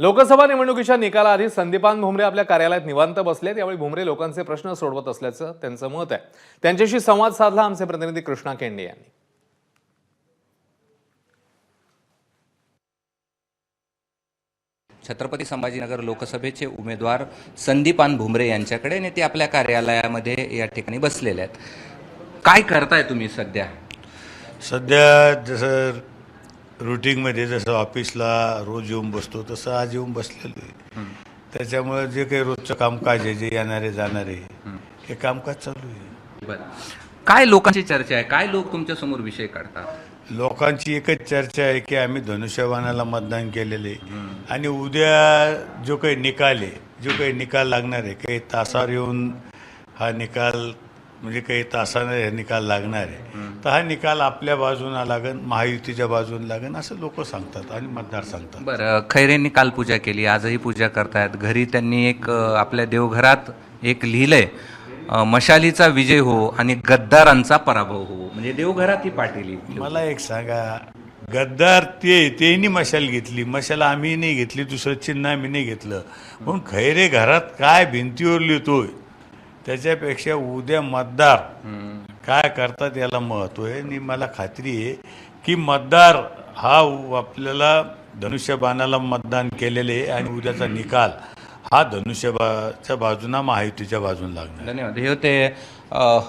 लोकसभा निवडणुकीच्या निकालाआधी संदीपान भुमरे आपल्या कार्यालयात निवांत बसलेत. यावेळी भुमरे लोकांचे प्रश्न सोडवत असल्याचं त्यांचं मत आहे. त्यांच्याशी संवाद साधला आमचे प्रतिनिधी कृष्णा केंडे यांनी. छत्रपती संभाजीनगर लोकसभेचे उमेदवार संदीपान भुमरे यांच्याकडे आणि ते आपल्या कार्यालयामध्ये या ठिकाणी बसलेले आहेत. काय करताय तुम्ही सध्या? सध्या जसं रुटीनमध्ये जसं ऑफिसला रोज येऊन बसतो तसं आज येऊन बसलेलो आहे. त्याच्यामुळे जे काही रोजचं कामकाज आहे जे येणारे जाणारे हे कामकाज चालू आहे. बरं. काय लोकांची चर्चा आहे? काय लोक तुमच्यासमोर विषय काढतात? लोकांची एकच चर्चा आहे की आम्ही धनुष्यबाणाला मतदान केलेले आणि उद्या जो काही निकाल आहे जो काही निकाल लागणार आहे काही तासावर येऊन हा निकाल म्हणजे काही तासाने हे निकाल लागणार आहे. तर हा निकाल आपल्या बाजूला लागन महायुतीच्या बाजूला लागन असं लोक सांगतात आणि मतदार सांगतात. बरं खैरेंनी काल पूजा केली आजही पूजा करतायत. घरी त्यांनी एक आपल्या देवघरात एक लिहिलंय मशालीचा विजय हो आणि गद्दारांचा पराभव हो. म्हणजे देवघरात ही पाटील मला एक सांगा गद्दार ते तेही मशाल घेतली. मशाल आम्ही नाही घेतली दुसरं चिन्ह आम्ही नाही घेतलं. म्हणून खैरे घरात काय भिंतीवर लिहितोय त्याच्यापेक्षा उद्या मतदार काय करतात याला महत्त्व आहे. आणि मला खात्री आहे की मतदार हा उ- आपल्याला धनुष्यबाणाला मतदान केलेले आहे आणि उद्याचा निकाल हा धनुष्यबाच्या बाजूना महायुतीच्या बाजून लागणार धन्यवाद. हे होते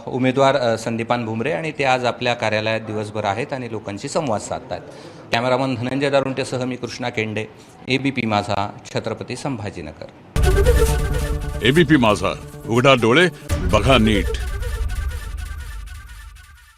उमेदवार संदीपान भुमरे आणि ते आज आपल्या कार्यालयात दिवसभर आहेत आणि लोकांशी संवाद साधतात. कॅमेरामन धनंजय दारुंटेसह मी कृष्णा केंडे एबीपी माझा छत्रपती संभाजीनगर. एबीपी माझा उघडा डोळे बघा नीट.